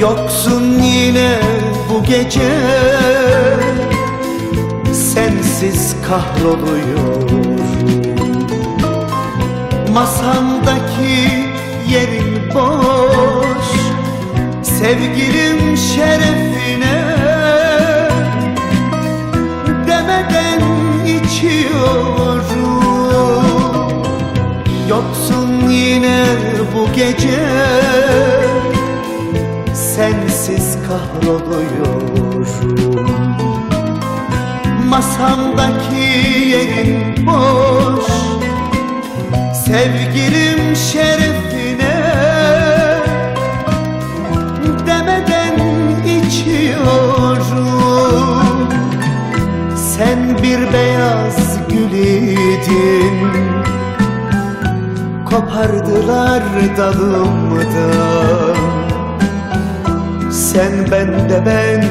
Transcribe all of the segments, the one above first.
Yoksun yine bu gece. Sensiz kahroluyorum Masamdaki yerin boş. Sevgilim şerefine Demeden içiyorum. Yoksun yine bu gece kahroluyorum Masamdaki yerin boş Sevgilim şerefine Demeden içiyorum Sen bir beyaz gül Kopardılar dalımdan Sen bende ben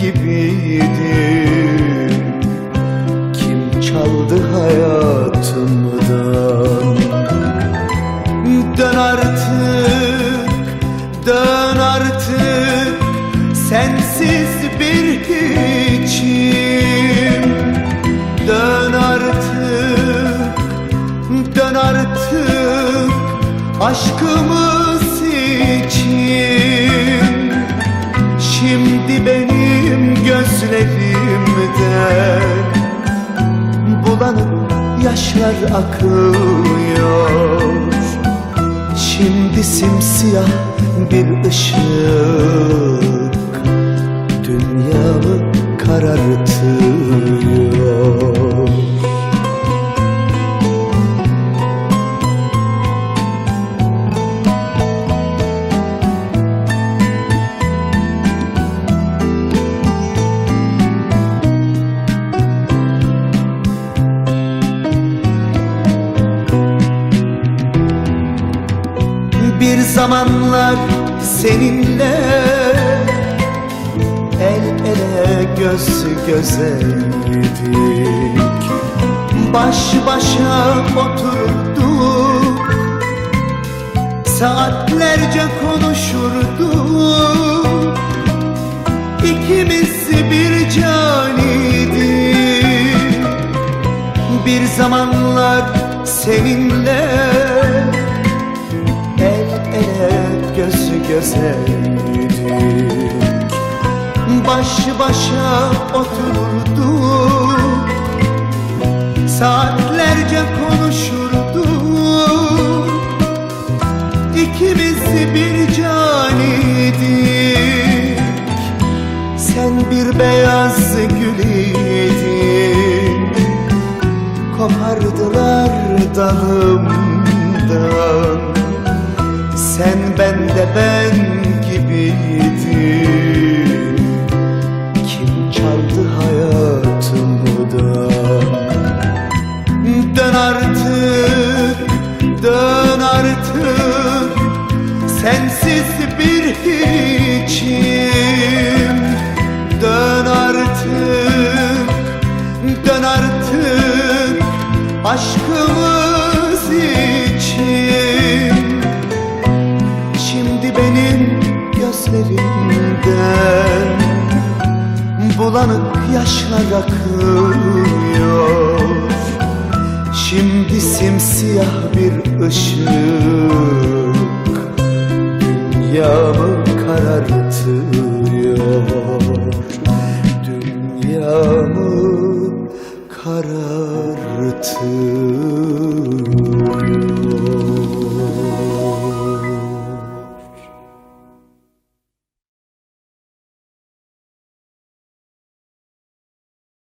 gibiydin Kim çaldı hayatımdan? Dön artık, dön artık. Sensiz bir hiçim. Dön artık, dön artık. Aşkımız için Şimdi benim gözlerimden Bulanık yaşlar akıyor. Şimdi simsiyah bir ışık Bir zamanlar seninle El ele göz gözeydik Baş başa oturduk Saatlerce konuşurduk. İkimiz bir caniydik Bir zamanlar seninle göz gözeydik Baş başa oturduk Saatlerce konuşurduk İkimiz bir caniydik. Sen bir beyaz gül idin Kopardılar dalımdan Sen bende ben gibiydin. Kim çaldı hayatımdan Dön artık, dön artık. Sensiz bir hiçim. Dön artık, dön artık. Aşkımız benim gözlerimden. Bulanık yaşlar akıyor. Şimdi simsiyah bir ışık. Dünyamı